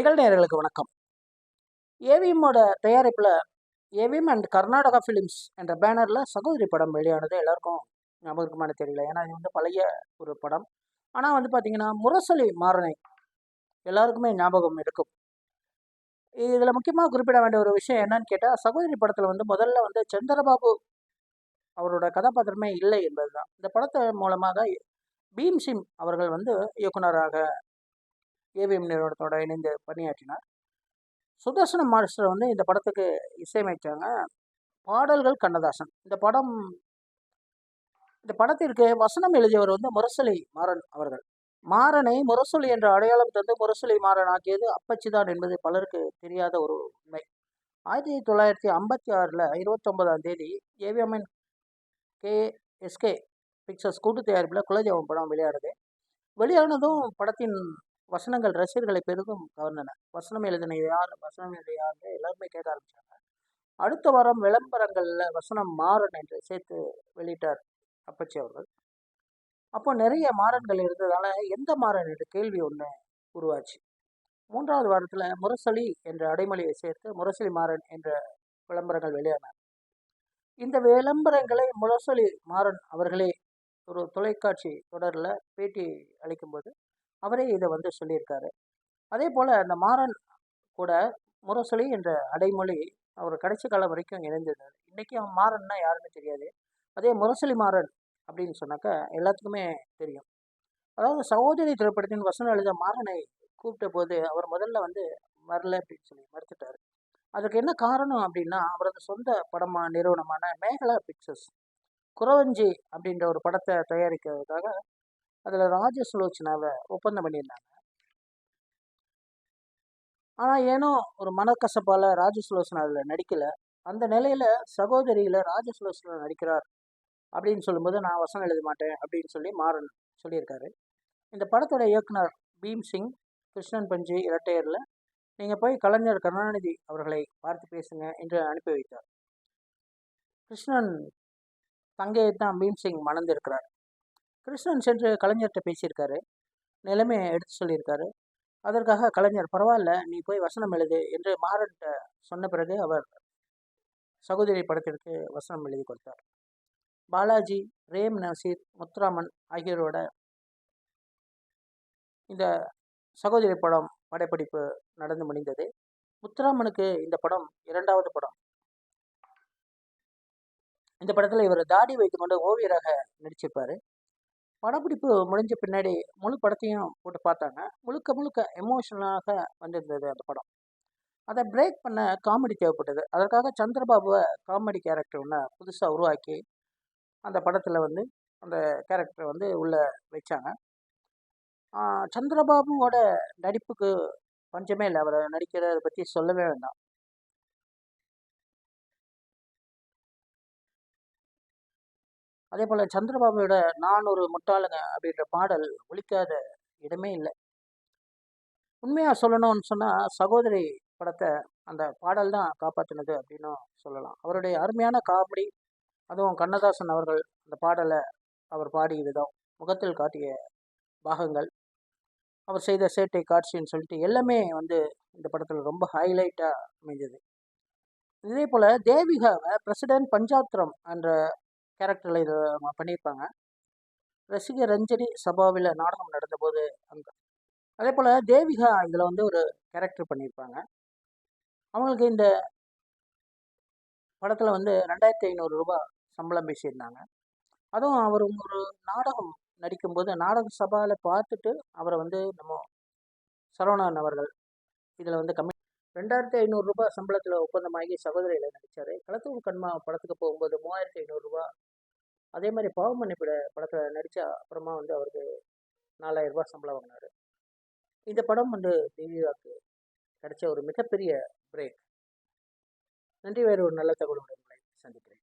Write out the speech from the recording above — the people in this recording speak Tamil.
நிகழ்நேயர்களுக்கு வணக்கம். ஏவிஎம்மோட தயாரிப்பில் ஏவிஎம் அண்ட் கர்நாடகா ஃபிலிம்ஸ் என்ற பேனரில் சகோதரி படம் வெளியானது எல்லாருக்கும் ஞாபகமான தெரியல. ஏன்னா இது வந்து பழைய ஒரு படம். ஆனால் வந்து பார்த்திங்கன்னா முரசொலி மாறனை எல்லாருக்குமே ஞாபகம் இருக்கும். இதில் முக்கியமாக குறிப்பிட வேண்டிய ஒரு விஷயம் என்னன்னு கேட்டால் சகோதரி படத்தில் வந்து முதல்ல வந்து சந்திரபாபு அவரோட கதாபாத்திரமே இல்லை என்பது தான் இந்த படத்தை மூலமாக பீம் சிம் அவர்கள் வந்து இயக்குனராக ஏவிஎம் நிறுவனத்தோட இணைந்து பணியாற்றினார். சுதர்சன மாஸ்டர் வந்து இந்த படத்துக்கு இசையமைச்சாங்க. பாடல்கள் கண்ணதாசன். இந்த படம் இந்த படத்திற்கு வசனம் எழுதியவர் வந்து முரசொலி மாறன் அவர்கள். மாறனை முரசொலி என்ற அடையாளம் தந்து முரசொலி மாறன் ஆக்கியது அப்பச்சிதான் என்பது பலருக்கு தெரியாத ஒரு உண்மை. ஆயிரத்தி தொள்ளாயிரத்தி ஐம்பத்தி ஆறில் இருபத்தொன்பதாம் தேதி ஏவிஎம்என் கே எஸ்கே பிக்சர்ஸ் கூட்டு தயாரிப்பில் குலதெய்வம் படம் விளையாடுது வெளியானதும் படத்தின் வசனங்கள் ரசிகர்களை பெரிதும் கவர்ந்தன. வசனம் எழுதின யார்? வசனம் எழுதிய யாருன்னு எல்லாருமே கேட்க ஆரம்பித்தாங்க அடுத்த வாரம் விளம்பரங்களில் வசனம் மாறன் என்று சேர்த்து வெளியிட்டார் அப்பச்சி அவர்கள். அப்போ நிறைய மாறன்கள் இருந்ததால எந்த மாறன் என்ற கேள்வி ஒன்று உருவாச்சு. மூன்றாவது வாரத்தில் முரசொலி என்ற அடைமொழியை சேர்த்து முரசொலி மாறன் என்ற விளம்பரங்கள் வெளியானார் இந்த விளம்பரங்களை முரசொலி மாறன் அவர்களே ஒரு தொலைக்காட்சி தொடரில் பேட்டி அளிக்கும்போது அவரே இதை வந்து சொல்லியிருக்காரு. அதே போல் அந்த மாறன் கூட முரசொலி என்ற அடைமொழி அவர் கடைசி காலம் வரைக்கும் இணைந்தது. இன்றைக்கி அவன் மாறன்னா யாருன்னு தெரியாது. அதே முரசொலி மாறன் அப்படின்னு சொன்னாக்கா எல்லாத்துக்குமே தெரியும். அதாவது சகோதரி திரைப்படத்தின் வசனம் எழுத மாறனை கூப்பிட்ட போது அவர் முதல்ல வந்து வரல அப்படின்னு சொல்லி மறுத்துட்டார். அதுக்கு என்ன காரணம் அப்படின்னா அவரது சொந்த படமா நிறுவனமான மேகலா பிக்சர்ஸ் குறவஞ்சி அப்படின்ற ஒரு படத்தை தயாரிக்கிறதுக்காக அதில் ராஜ சுலோச்சனாவை ஒப்பந்தம் பண்ணியிருந்தாங்க. ஆனால் ஏனோ ஒரு மனக்கசப்பால் ராஜசுலோச்சனா அதில் நடிக்கலை. அந்த நிலையில் சகோதரியில் ராஜ ராஜசுலோச்சனா நடிக்கிறார் அப்படின்னு சொல்லும்போது நான் வசனம் எழுத மாட்டேன் அப்படின்னு சொல்லி மாறன் சொல்லியிருக்காரு. இந்த படத்தோட இயக்குனர் பீம் சிங் கிருஷ்ணன் பஞ்சு இரட்டையரில் நீங்கள் போய் கலைஞர் கருணாநிதி அவர்களை பார்த்து பேசுங்க என்று அனுப்பி வைத்தார். கிருஷ்ணன் தங்கையை தான் பீம் சிங் மணந்திருக்கிறார். கிருஷ்ணன் சென்று கலைஞர்கிட்ட பேசியிருக்காரு. நிலைமையை எடுத்து சொல்லியிருக்காரு. அதற்காக கலைஞர் பரவாயில்ல நீ போய் வசனம் எழுது என்று மாறன்கிட்ட சொன்ன பிறகு அவர் சகோதரி படத்திற்கு வசனம் எழுதி கொடுத்தார். பாலாஜி ரேம் நசீர் முத்துராமன் ஆகியோரோட இந்த சகோதரி படம் படப்பிடிப்பு நடந்து முடிந்தது. முத்துராமனுக்கு இந்த படம் இரண்டாவது படம். இந்த படத்தில் இவர் தாடி வைத்துக்கொண்டு ஓவியராக நடிச்சிருப்பார். படப்பிடிப்பு முடிஞ்ச பின்னாடி முழு படத்தையும் போட்டு பார்த்தாங்க. முழுக்க முழுக்க எமோஷனலாக வந்திருந்தது அந்த படம். அதை பிரேக் பண்ண காமெடி தேவைப்பட்டது. அதற்காக சந்திரபாபுவை காமெடி கேரக்டர் ஒன்று புதுசாக உருவாக்கி அந்த படத்தில் வந்து அந்த கேரக்டரை வந்து உள்ளே வச்சாங்க. சந்திரபாபுவோட நடிப்புக்கு பஞ்சமே இல்லை. அவரை நடிக்கிறத பற்றி சொல்லவே வேண்டாம். அதே போல் சந்திரபாபுவோட நான் ஒரு முட்டாளுங்க அப்படின்ற பாடல் ஒழிக்காத இடமே இல்லை. உண்மையாக சொல்லணும்னு சொன்னால் சகோதரி படத்தை அந்த பாடல் தான் காப்பாற்றினது அப்படின்னும் சொல்லலாம். அவருடைய அருமையான காமெடி அதுவும் கண்ணதாசன் அவர்கள் அந்த பாடலை அவர் பாடிய விதம் முகத்தில் காட்டிய பாகங்கள் அவர் செய்த சேட்டை காட்சின்னு சொல்லிட்டு எல்லாமே வந்து இந்த படத்தில் ரொம்ப ஹைலைட்டாக அமைஞ்சது. இதே போல் தேவிகாவை பிரசிடென்ட் பஞ்சாத்ரம் என்ற கேரக்டரில் இது பண்ணியிருப்பாங்க. ரசிகர் ரஞ்சனி சபாவில் நாடகம் நடந்தபோது அங்கே அதே போல் தேவிகா இதில் வந்து ஒரு கேரக்டர் பண்ணியிருப்பாங்க. அவங்களுக்கு இந்த படத்தில் வந்து ரெண்டாயிரத்தி ஐநூறு ரூபா சம்பளம் பேசியிருந்தாங்க. அதுவும் அவர் ஒரு நாடகம் நடிக்கும்போது நாடக சபாவில் பார்த்துட்டு அவரை வந்து நம்ம சரவணன் அவர்கள் இதில் வந்து கம்மி ரெண்டாயிரத்தி ஐநூறுரூபா சம்பளத்தில் ஒப்பந்தமாகி சகோதரியில் நடித்தார் களத்தூர் கண்மா படத்துக்கு போகும்போது மூவாயிரத்தி ஐநூறுரூபா அதே மாதிரி பாவம் மன்னிப்பிட படத்தில் நடித்த அப்புறமா வந்து அவருக்கு நாலாயிரம் ரூபாய் சம்பளம் வாங்கினார். இந்த படம் வந்து தேவியாவுக்கு கிடைச்ச ஒரு மிகப்பெரிய பிரேக் நன்றி வேறு ஒரு நல்ல தகவலுடன் சந்திக்கிறேன்.